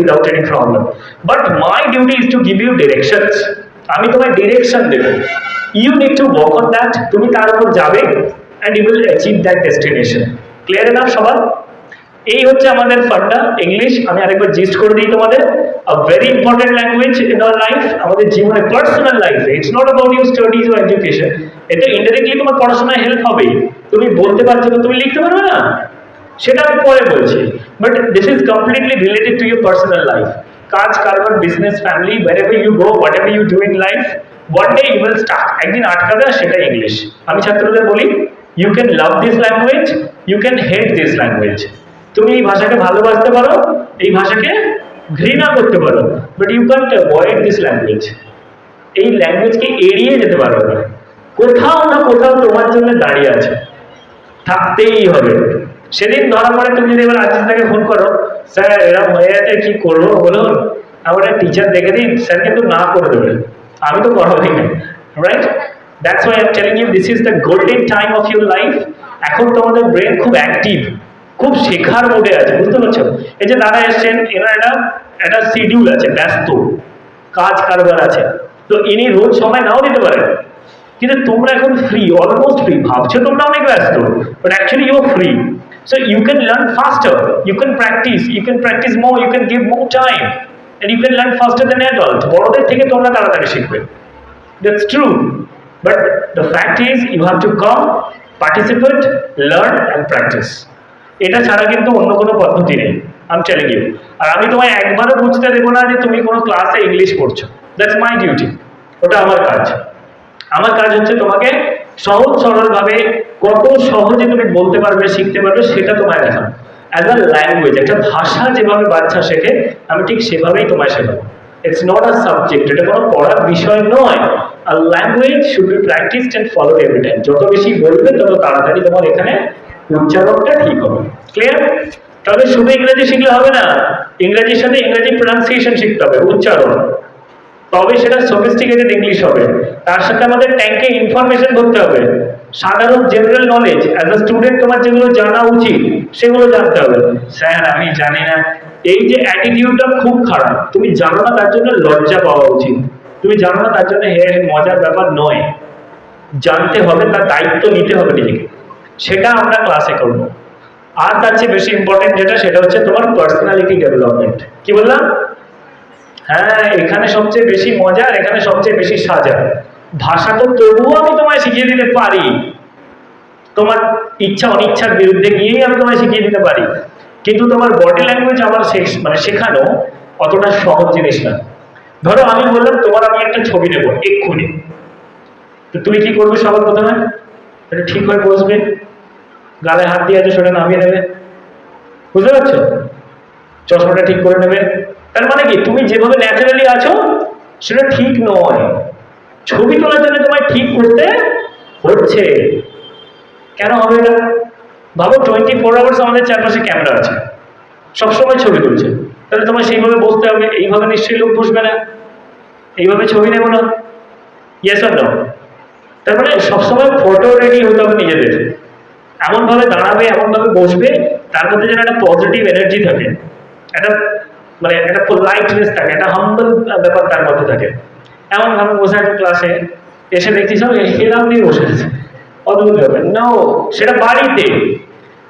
without any problem. But my duty is to give you directions. আমি তোমায় direction Dev. You need to work on that তুমি তার উপর যাবে and you will achieve that destination clear enough সবার? এই হচ্ছে আমাদের ফান্ডা ইংলিশ আমি আরেকবার জিস্ট করে দিই তোমাদের। A very important language in our life আমাদের জীবনে পার্সোনাল লাইফে it's not about you studies or education এতে ইনডাইরেক্টলি তোমার পড়াশোনায় হেল্প হবেই। তুমি বলতে পারছ তুমি লিখতে পারবে না? সেটা আমি পরে বলছি। But this is completely related to your personal life কাজ, কারবার business family wherever you go whatever you do in life one day you will start একদিন আটকাবে আর সেটা ইংলিশ আমি ছাত্রদের বলি you can love this language you can hate this language তুমি এই ভাষাকে ভালোবাসতে পারো, এই ভাষাকে ঘৃণা করতে পারো but you can't avoid this language এই ল্যাঙ্গুয়েজকে এড়িয়ে যেতে পারো না। কোথাও না কোথাও তোমার জন্য দাঁড়িয়ে আছে। থাকতেই হবে। সেদিন ধরা পড়ে তুমি যদি এবার আজিজদাকে ফোন করো, স্যার এরকম হয়ে আছে, কি করব বলুন আমার টিচার দেখে দিন স্যার কিন্তু না করে দেবে। আমি তো করাবই না right that's why I telling you this is the golden time of your life এখন তোমাদের ব্রেন খুব অ্যাক্টিভ খুব শেখার মোডে আছে, বুঝতে পারছ? এই যে দাদা এসছেন, এনার একটা একটা শিডিউল আছে, ব্যস্ত, কাজ কারবার আছে। তো ইনি রোজ সময় নাও দিতে পারেন। কিন্তু তোমরা এখন ফ্রি অলমোস্ট ফ্রি ভাবছ তোমরা অনেক ব্যস্ত but actually you free so you can learn faster you can practise you can practise more you can give more time and you can learn faster than adult বড়দের থেকে তোমরা তাড়াতাড়ি শিখবে। That's true but the fact is you have to come participate learn and practise এটা ছাড়া কিন্তু অন্য কোনো পদ্ধতি নেই। আমি টেলিং ইউ আর আমি তোমায় একবারও বুঝতে দেবো না যে তুমি কোনো ক্লাসে ইংলিশ পড়ছো। দ্যাটস মাই ডিউটি ওটা আমার কাজ। আমার কাজ হচ্ছে তোমাকে সহজ সরলভাবে কত সহজে তুমি বলতে পারবে, শিখতে পারবে, সেটা তোমায় দেখানো অ্যাজ আ ল্যাঙ্গুয়েজ একটা ভাষা যেভাবে বাচ্চা শেখে, আমি ঠিক সেভাবেই তোমায় শেখাবো। ইটস নট আ সাবজেক্ট এটা কোনো পড়ার বিষয় নয়। আর language should be practised and follow every time যত বেশি বলবে, তত তাড়াতাড়ি তোমার এখানে উচ্চারণটা ঠিক হবে। ক্লিয়ার তাহলে শুধু ইংরেজি শিখলে হবে না। ইংরেজির সাথে ইংরেজি প্রনাউন্সিয়েশন শিখতে হবে, উচ্চারণ। তবে সেটা সফিস্টিকেটেড ইংলিশ হবে। তার সাথে আমাদের ট্যাঙ্কে ইনফরমেশন করতে হবে। সাধারণ general knowledge as a student তোমার যেগুলো জানা উচিত, সেগুলো জানতে হবে। স্যার, আমি জানি না। এই যে অ্যাটিটিউডটা খুব খারাপ। তুমি জানো না তার জন্য লজ্জা পাওয়া উচিত। তুমি জানো না তার জন্য হে মজার ব্যাপার নয়। জানতে হবে, তার দায়িত্ব নিতে হবে নিজেকে। সেটা আমরা ক্লাসে করব। আর তার চেয়ে বেশি ইম্পর্টেন্ট যেটা, সেটা হচ্ছে তোমার পার্সোনালিটি ডেভেলপমেন্ট কি বললাম? হ্যাঁ এখানে সবচেয়ে বেশি মজা এখানে সবচেয়ে বেশি সাজা। ভাষা তো তবুও আমি তোমায় শিখিয়ে দিতে পারি। তোমার ইচ্ছা, অনিচ্ছার বিরুদ্ধে গিয়েই আমি তোমায় শিখিয়ে দিতে পারি। কিন্তু তোমার বডি ল্যাঙ্গুয়েজ আমার মানে শেখানো অতটা সহজ জিনিস না। ধরো, আমি বললাম, তোমার আমি একটা ছবি নেব, এক্ষুনি। তো তুমি কি করবে সবার প্রথমে? এটা ঠিক হয়ে বসবে। গালে হাত দিয়ে আছে সেটা নামিয়ে নেবে। বুঝতে পারছ? চশমাটা ঠিক করে নেবে। তার মানে কি? তুমি যেভাবে ন্যাচারালি আছো, সেটা ঠিক নয়। ছবি তোলার জন্য তোমায় ঠিক করতে হচ্ছে। কেন হবে না ভাবো টোয়েন্টি ফোর আওয়ার্স আমাদের চারপাশে ক্যামেরা আছে। সবসময় ছবি তুলছে। তাহলে তোমায় সেইভাবে বসতে হবে। এইভাবে নিশ্চয়ই লোক বসবে না। এইভাবে ছবি নেব না। ইয়েস আর নো তার মানে সবসময় ফটো রেডি হতে হবে নিজেদের। এমনভাবে দাঁড়াবে, এমনভাবে বসবে, তার মধ্যে যেন একটা পজিটিভ এনার্জি থাকে। একটা মানে একটা পোলাইটনেস থাকে একটা হাম্বল ব্যাপার তার মধ্যে থাকে। এমন আমি বসে আছে ক্লাসে এসে দেখছি সব হেলাম নিয়ে বসে আছে। অদ্ভুত ব্যাপার। নো সেটা বাড়িতে।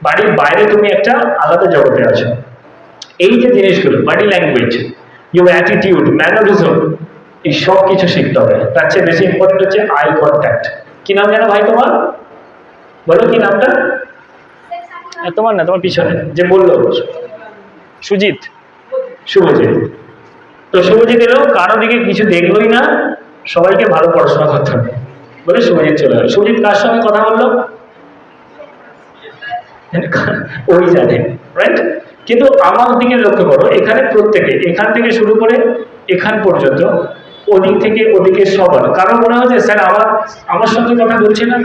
বাড়ির বাইরে তুমি একটা আলাদা জগতে আছো। এই যে জিনিসগুলো body language your attitude mannerism এই সব কিছু শিখতে হবে। তার চেয়ে বেশি ইম্পর্টেন্ট হচ্ছে আই কন্ট্যাক্ট কি নাম জানো ভাই তোমার? বলো কি নামটা? তোমার না তোমার পিছনে যে বলল। সুজিত। শুভজিৎ। তো শুভজিৎ এলো, কারও দিকে কিছু দেখলোই না, সবাইকে ভালো পড়াশোনা করতে হবে। বলে শুভজিৎ চলে গেল। শুভজিৎ কার সঙ্গে কথা বলল? ওই জানে রাইট কিন্তু আমার দিকে লক্ষ্য করো, এখানে প্রত্যেকে, এখান থেকে শুরু করে এখান পর্যন্ত, ওদিক থেকে ওদিকে সবার কারণ মনে হচ্ছে স্যার, আমার আমার সঙ্গে কথা বলছে না?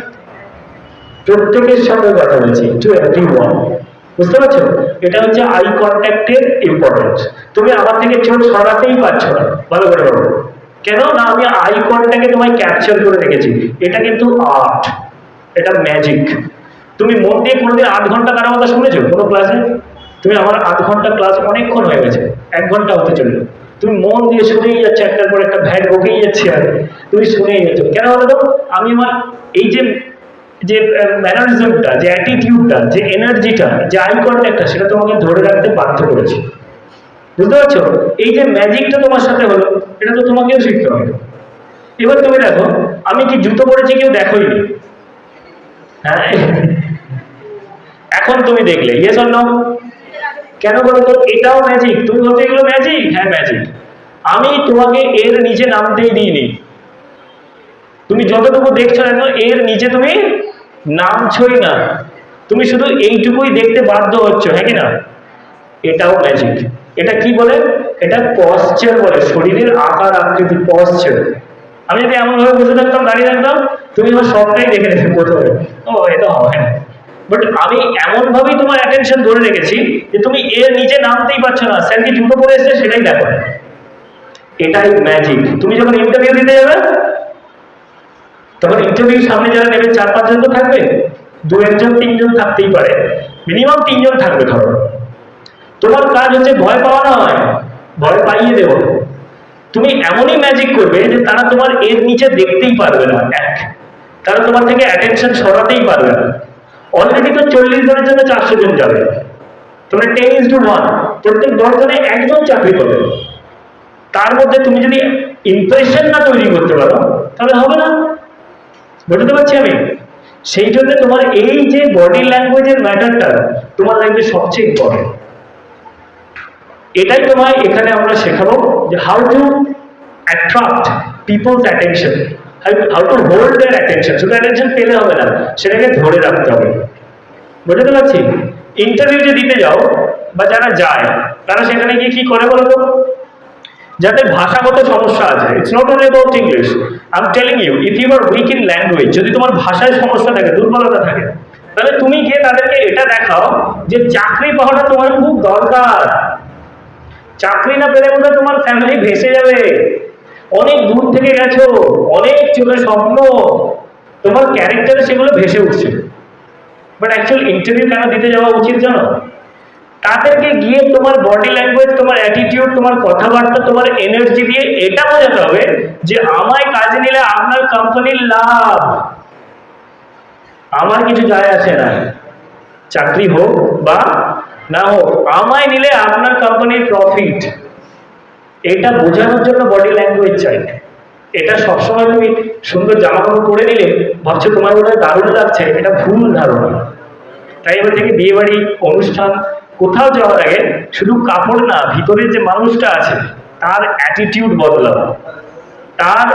প্রত্যেকের সঙ্গে কথা বলছি। টু এভরি ওয়ান বুঝতে পারছ? এটা হচ্ছে আই কন্ট্যাক্টের ইম্পর্টেন্স তুমি আমার থেকে চোখ সরাতেই পারছ না, ভালো করে বলো কেন? না, আমি আই কন্ট্যাক্টে তোমায় ক্যাপচার করে রেখেছি। এটা কিন্তু আর্ট এটা ম্যাজিক তুমি মন দিয়ে কোনোদিন আধ ঘণ্টা কারও কথা শুনেছো কোনো ক্লাসে তুমি আমার আধ ঘণ্টা ক্লাস অনেকক্ষণ হয়ে গেছে, এক ঘণ্টা হতে চলল। তুমি মন দিয়ে শুনেই যাচ্ছে, একটার পর একটা ভ্যাট বকেই যাচ্ছে আর তুমি শুনেই যাচ্ছ। কেন বলো আমি আমার এই যে যে ম্যানারিজমটা যে অ্যাটিটিউডটা যে এনার্জিটা যে আই কন্ট্যাক্টটা সেটা তোমাকে ধরে রাখতে বাধ্য করেছে। বুঝতে পারছ? এই যে ম্যাজিকটা তোমার সাথে হলো, এটা তো তোমাকেও শিখতে হবে। এবার তুমি দেখো, আমি কি জুতো পরেছি কেউ দেখোই হ্যাঁ? এখন তুমি দেখলে ইয়েস অর নো কেন বলো তো? এটাও ম্যাজিক তুমি ভাবছ এগুলো ম্যাজিক হ্যাঁ ম্যাজিক আমি তোমাকে এর নিচে নামতেই দিইনি। তুমি যতটুকু দেখছ এর নিচে তুমি নামছই না। তুমি শুধু এইটুকুই দেখতে বাধ্য হচ্ছ হ্যাঁ কি না? এটাও ম্যাজিক এটা কি বলে? এটা পশ্চার বলে, শরীরের আকার আকৃতি পশ্চার আমি যদি এমনভাবে বসে থাকতাম, দাঁড়িয়ে থাকতাম, তুমি আমার সবটাই দেখে নেবে প্রথমে। ও এটা হবে না। বাট আমি এমনভাবেই তোমার অ্যাটেনশন ধরে রেখেছি যে তুমি এর নিচে নামতেই পারছ না। স্যার কি জুতো পরে এসছে? সেটাই দেখো। এটাই ম্যাজিক তুমি যখন ইন্টারভিউ দিতে যাবে তখন ইন্টারভিউ সামনে যারা নেবে চার পাঁচজন তো থাকবে? দু একজন, তিনজন থাকতেই পারে। মিনিমাম তিনজন থাকবে ধরো। তোমার কাজ হচ্ছে ভয় পাওয়া নয়, ভয় পাইয়ে দেব। তুমি এমনই ম্যাজিক করবে যে তারা তোমার এর নিচে দেখতেই পারবে না, এক। তারা তোমার থেকে অ্যাটেনশন সরাতেই পারবে না। অলরেডি তো চল্লিশ জনের জন্য চারশো জন যাবে। তোমরা টেন ইজ টু ওয়ান প্রত্যেক দশ জনে একজন চাকরি পাবে তার মধ্যে তুমি যদি ইমপ্রেশন না তৈরি করতে পারো, তাহলে হবে না। বুঝতে পারছি আমি? সেই জন্য তোমার এই যে বডি ল্যাঙ্গুয়েজের ম্যাটারটা তোমার লাইফে সবচেয়ে ইম্পর্টেন্ট এটাই তোমায় এখানে আমরা শেখাবো যে how to attract people's attention how to hold their attention শুধু অ্যাটেনশন পেলে হবে না, সেটাকে ধরে রাখতে হবে। বুঝতে পারছি? ইন্টারভিউ যে দিতে যাও, বা যারা যায়, তারা সেখানে গিয়ে কি করে বলো তো যাদের ভাষাগত সমস্যা আছে। It's not only about English I am telling you if you are weak in language যদি তোমার ভাষায় সমস্যা থাকে, দুর্বলতা থাকে, তাহলে তুমি গিয়ে তাদেরকে এটা দেখাও যে চাকরি পাওয়াটা তোমার খুব দরকার। চাকরি না পেলে মনে তোমার ফ্যামিলি ভেসে যাবে। অনেক দূর থেকে গেছো, অনেক চোখে স্বপ্ন। তোমার ক্যারেক্টারে সেগুলো ভেসে উঠছে। বাট অ্যাকচুয়াল ইন্টারভিউ কেন দিতে যাওয়া উচিত জানো? তাদেরকে গিয়ে তোমার বডি ল্যাঙ্গুয়েজ তোমার অ্যাটিটিউড তোমার কথাবার্তা, তোমার এনার্জি দিয়ে এটা বোঝাতে হবে যে আমায় কাজে নিলে আপনার কোম্পানির লাভ। আমার কিছু যায় আসে না। চাকরি হোক বা না হোক, আমায় নিলে আপনার কোম্পানির প্রফিট এটা বোঝানোর জন্য বডি ল্যাঙ্গুয়েজ চাই। এটা সবসময় তুমি সুন্দর জামা কাপড় পরে নিলে, ভাবছ তোমার বোধহয় দারুণ লাগছে, এটা ভুল ধারণা। তাই এবার থেকে বিয়ে বাড়ি অনুষ্ঠান কোথাও যাওয়ার আগে শুধু কাপড় না, ভিতরের যে মানুষটা আছে, তার অ্যাটিটিউড বদলাও। তার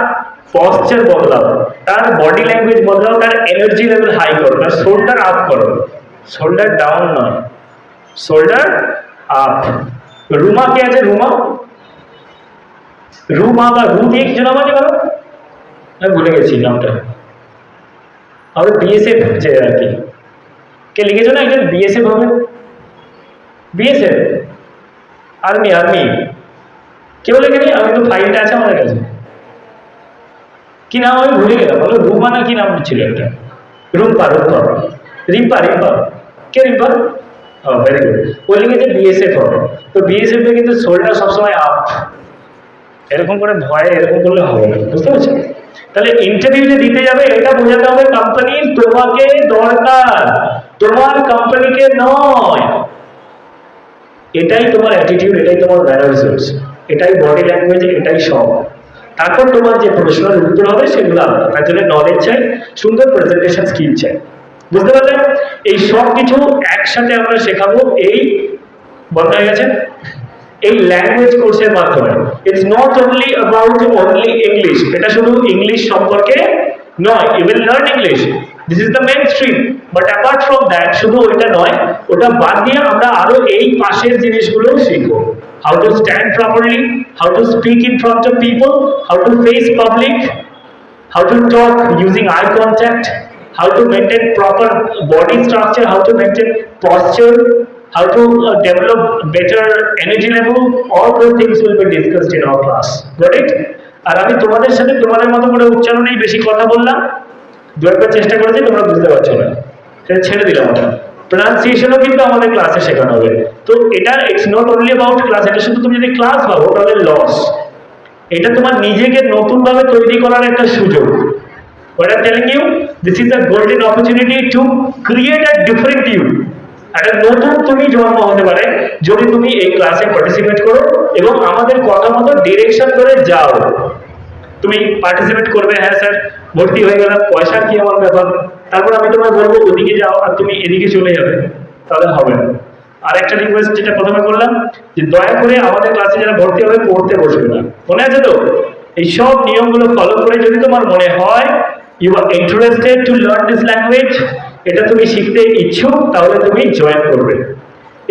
পশ্চার বদলাও। তার বডি ল্যাঙ্গুয়েজ বদলাও, তার এনার্জি লেভেল হাই করো। তার শোল্ডার আপ করো। শোল্ডার ডাউন নয়। শোল্ডার আপ রুমা কে আছে? রুমা? রুমা বা রু দিয়ে কিছু নাম আছে কারও আমি ভুলে গেছি নামটা। আমাদের বিএসএফ যে আর কি। কে লিখেছো না? একজন বিএসএফ হবে? BSF, army army. কেউ লেখেনি আমি তো ফাইলটা আছে আমাদের কাছে। কি নাম আমি ভুলে গেলাম। বলো রুমা না কি নাম ছিল একটা রুম্পা রুম্পা রিম্পা রিম্পা। কে রিম্পা? ও ভেরি গুড ও লিখেছে বিএসএফ হবে। তো বিএসএফ কিন্তু শোল্ডার সবসময় আপ এরকম করে ভয়ে এরকম করলে হবে না, বুঝতে পারছ? তাহলে ইন্টারভিউ যে দিতে যাবে, এটা বোঝাতে হবে কোম্পানির তোমাকে দরকার। তোমার কোম্পানিকে নয়। এটাই তোমার অ্যাটিটিউড এটাই তোমার ম্যানারিজমস এটাই বডি ল্যাঙ্গুয়েজ এটাই সব। তারপর তোমার যে প্রশ্নের উত্তর হবে, সেগুলো আলাদা। তার জন্য নলেজ চাই, সুন্দর প্রেজেন্টেশন স্কিল চাই। বুঝতে পারলেন? এই সব কিছু একসাথে আমরা শেখাবো এই, বন্ধ হয়ে গেছে? এই ল্যাঙ্গুয়েজ কোর্সের মাধ্যমে। It's not only about only English এটা শুধু ইংলিশ সম্পর্কে নয় you will learn English this is the main stream but apart from that শুধু ওইটা নয় ওটা বাদ দিয়ে আমরা আরও এই পাশের জিনিসগুলো শিখব how to stand properly how to speak in front of people how to face public how to talk using eye contact, how to maintain proper body structure, how to maintain posture, how to uh, develop better energy level, all those things will be discussed in our class. Got? আর আমি তোমাদের সাথে তোমাদের মতো করে উচ্চারণেই বেশি কথা বললাম দু একবার চেষ্টা করেছি তোমরা বুঝতে পারছ না। সেটা ছেড়ে দিলাম ওটা। প্রনাউন্সিয়েশনও কিন্তু আমাদের ক্লাসে শেখানো হবে। তো এটা it's not only about class এটা শুধু তুমি যদি ক্লাস পাবো তাহলে লস এটা তোমার নিজেকে নতুনভাবে তৈরি করার একটা সুযোগ। What I'm telling you, this is a golden opportunity to create a different you. একটা নতুন তুমি জন্ম হতে পারে যদি তুমি এই ক্লাসে পার্টিসিপেট করো এবং আমাদের কথা মতো ডিরেকশন করে যাও। তুমি পার্টিসিপেট করবে হ্যাঁ স্যার ভর্তি হয়ে গেলাম পয়সা কি আমার ব্যাপার? তারপর আমি তোমায় বলব, ওদিকে যাও আর তুমি এদিকে চলে যাবে, তাহলে হবে না। আর একটা রিকোয়েস্ট যেটা প্রথমে করলাম, যে দয়া করে আমাদের ক্লাসে যারা ভর্তি হবে, পড়তে বসবে না। মনে আছে তো? এই সব নিয়মগুলো ফলো করে যদি তোমার মনে হয় you are interested to learn this language এটা তুমি শিখতে ইচ্ছুক, তাহলে তুমি জয়েন করবে।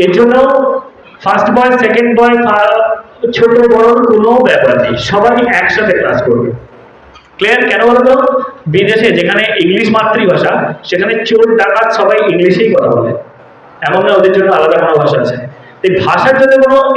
এর জন্য ফার্স্ট বয় সেকেন্ড বয় ছোট বড় কোনো ব্যাপার নেই। সবাই একসাথে ক্লাস করবে। ক্লিয়ার কেন বলতো? বিদেশে যেখানে ইংলিশ মাতৃভাষা, সেখানে চোর, ডাকাত সবাই ইংলিশেই কথা বলে। এমন না ওদের জন্য আলাদা কোনো ভাষা আছে। এই ভাষার জন্য কোনো